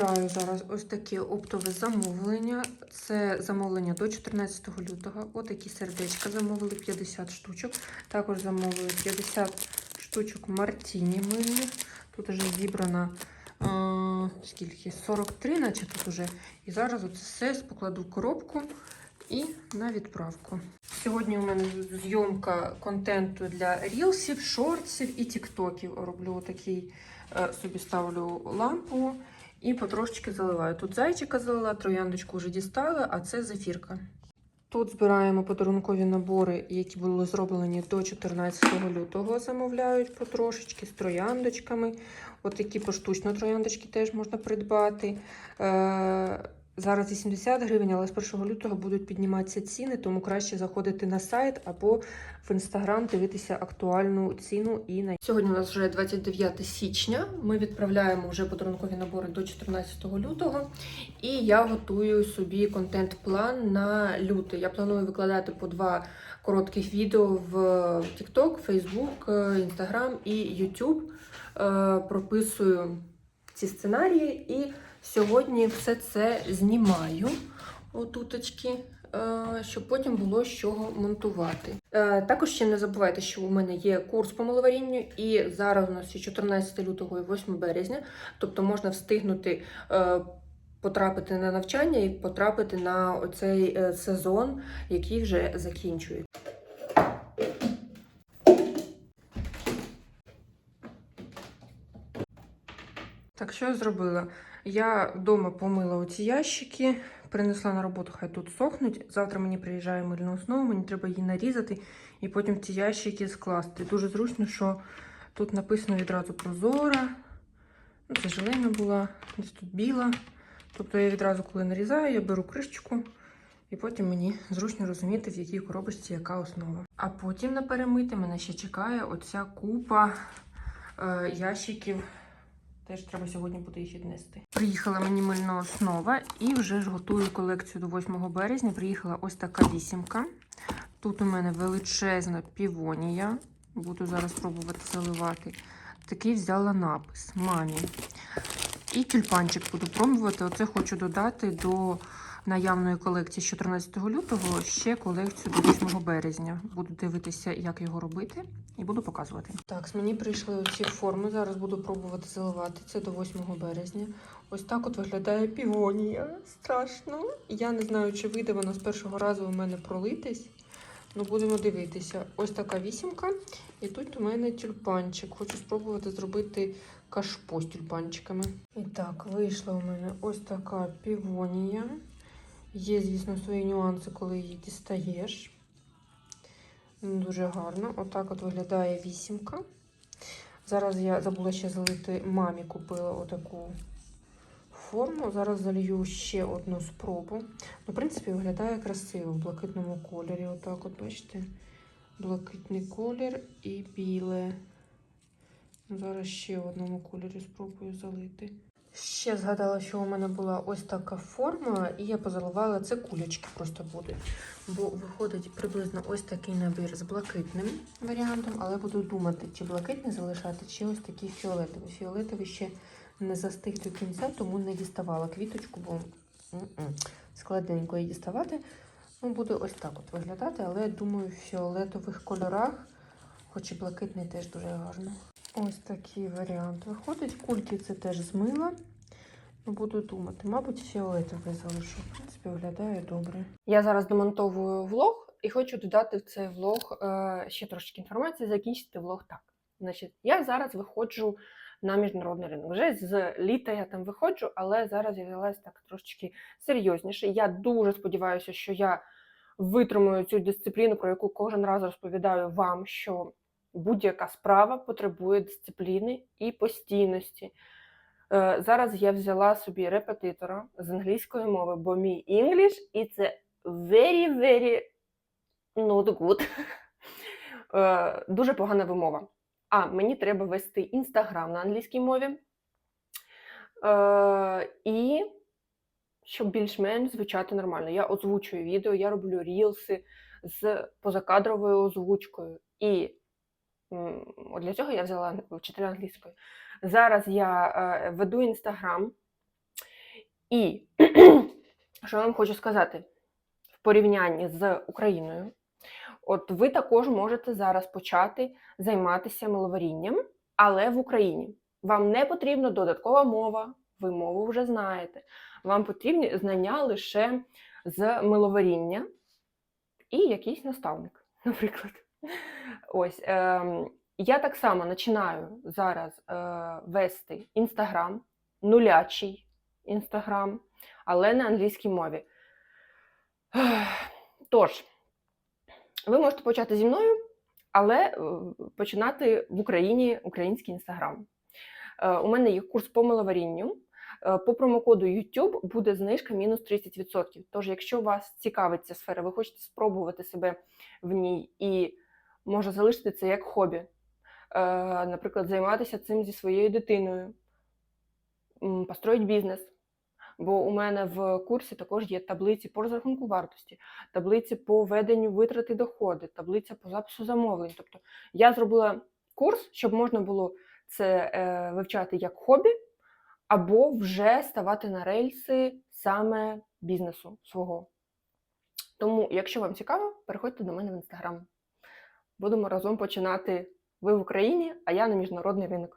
Браю зараз ось таке оптове замовлення. Це замовлення до 14 лютого. Отакі сердечка замовили 50 штучок. Також замовили 50 штучок мартіні мильних. Тут вже зібрано е, скільки? 43, наче тут уже. І зараз оце все покладу в коробку і на відправку. Сьогодні у мене зйомка контенту для рілсів, шортсів і тіктоків. Роблю такий, е, собі ставлю лампу і потрошечки заливаю. Тут зайчика залила, трояндочку вже дістала, а це зефірка. Тут збираємо подарункові набори, які були зроблені до 14 лютого. Замовляють потрошечки з трояндочками. Отакі поштучно трояндочки теж можна придбати. Зараз 80 гривень, але з 1 лютого будуть підніматися ціни, тому краще заходити на сайт або в інстаграм дивитися актуальну ціну і на сьогодні. У нас вже 29 січня. Ми відправляємо вже подарункові набори до 14 лютого, і я готую собі контент-план на лютий. Я планую викладати по два коротких відео в TikTok, Facebook, Instagram і YouTube. Е, Прописую ці сценарії і. Сьогодні все це знімаю отуточки, е, щоб потім було з чого монтувати. Е, Також ще не забувайте, що у мене є курс по маловарінню, і зараз у нас 14 лютого і 8 березня, тобто можна встигнути. е, Потрапити на навчання і потрапити на оцей сезон, який вже закінчується. Так, що я зробила? Я вдома помила оці ящики, принесла на роботу, хай тут сохнуть. Завтра мені приїжджає мильна основа, мені треба її нарізати і потім ці ящики скласти. Дуже зручно, що тут написано відразу прозора. Ну, Це желейна була, десь тут біла. Тобто я відразу, коли нарізаю, я беру кришечку, і потім мені зручно розуміти, в якій коробочці яка основа. А потім на перемити мене ще чекає оця купа е, ящиків. Теж треба сьогодні буде їх віднести. Приїхала мені мильна основа і вже ж готую колекцію до 8 березня. Приїхала ось така вісімка. Тут у мене величезна півонія. Буду зараз пробувати заливати. Такий взяла напис мамі. І тюльпанчик буду пробувати. Оце хочу додати до наявної колекції з 14 лютого ще колекцію до 8 березня. Буду дивитися, як його робити, і буду показувати. Так, мені прийшли оці форми. Зараз буду пробувати заливати. Це до 8 березня. Ось так от виглядає півонія. Страшно. Я не знаю, чи вийде вона з першого разу у мене пролитись. Ну, будемо дивитися. Ось така вісімка. І тут у мене тюльпанчик. Хочу спробувати зробити кашпо з тюльпанчиками. І так, вийшла у мене ось така півонія. Є, звісно, свої нюанси, коли її дістаєш. Ну, Дуже гарно. Отак от виглядає вісімка. Зараз я забула ще залити мамі, купила отаку форму. Зараз залью ще одну спробу. Ну, в принципі, виглядає красиво в блакитному кольорі. Отак, от, бачите, блакитний колір і біле. Зараз ще в одному кольорі спробую залити. Ще згадала, що у мене була ось така форма, і я позаливала це кулечки просто будуть. Бо виходить приблизно ось такий набір з блакитним варіантом, але буду думати, чи блакитний залишати, чи ось такий фіолетовий. Фіолетовий ще не застиг до кінця, тому не діставала квіточку, бо складненько її діставати. Ну, буде ось так от виглядати, але думаю, в фіолетових кольорах, хоч і блакитний теж дуже гарно. Ось такий варіант виходить. Кульки це теж змила. Ну, Буду думати, мабуть, фіолетовий залишу. В принципі, виглядає добре. Я зараз демонтовую влог і хочу додати в цей влог е, ще трошки інформації, закінчити влог так. Значить, я зараз виходжу на міжнародний ринок. Вже з літа я там виходжу, але зараз я взялась так трошечки серйозніше. Я дуже сподіваюся, що я витримую цю дисципліну, про яку кожен раз розповідаю вам, що будь-яка справа потребує дисципліни і постійності. Е, Зараз я взяла собі репетитора з англійської мови, бо мій English і це very, very not good. Е, Дуже погана вимова. А мені треба вести інстаграм на англійській мові. Е, І щоб більш-менш звучати нормально. Я озвучую відео, я роблю рілси з позакадровою озвучкою. І для цього я взяла вчителя англійської. Зараз я е, веду інстаграм, І що я вам хочу сказати в порівнянні з Україною, от ви також можете зараз почати займатися миловарінням, але в Україні. Вам не потрібна додаткова мова, ви мову вже знаєте. Вам потрібні знання лише з миловаріння і якийсь наставник, наприклад. Ось ем, я так само починаю зараз е, вести інстаграм, нулячий інстаграм, але на англійській мові. Тож, ви можете почати зі мною, але е, починати в Україні український інстаграм. Е, У мене є курс по миловарінню. Е, По промокоду YouTube буде знижка мінус 30%. Тож, якщо вас цікавить ця сфера, ви хочете спробувати себе в ній і може залишити це як хобі, Е, наприклад, займатися цим зі своєю дитиною, м, построїть бізнес. Бо у мене в курсі також є таблиці по розрахунку вартості, таблиці по веденню витрати доходи, таблиця по запису замовлень. Тобто я зробила курс, щоб можна було це е, вивчати як хобі, або вже ставати на рельси саме бізнесу свого. Тому, якщо вам цікаво, переходьте до мене в інстаграм. Будемо разом починати. Ви в Україні, а я на міжнародний ринок.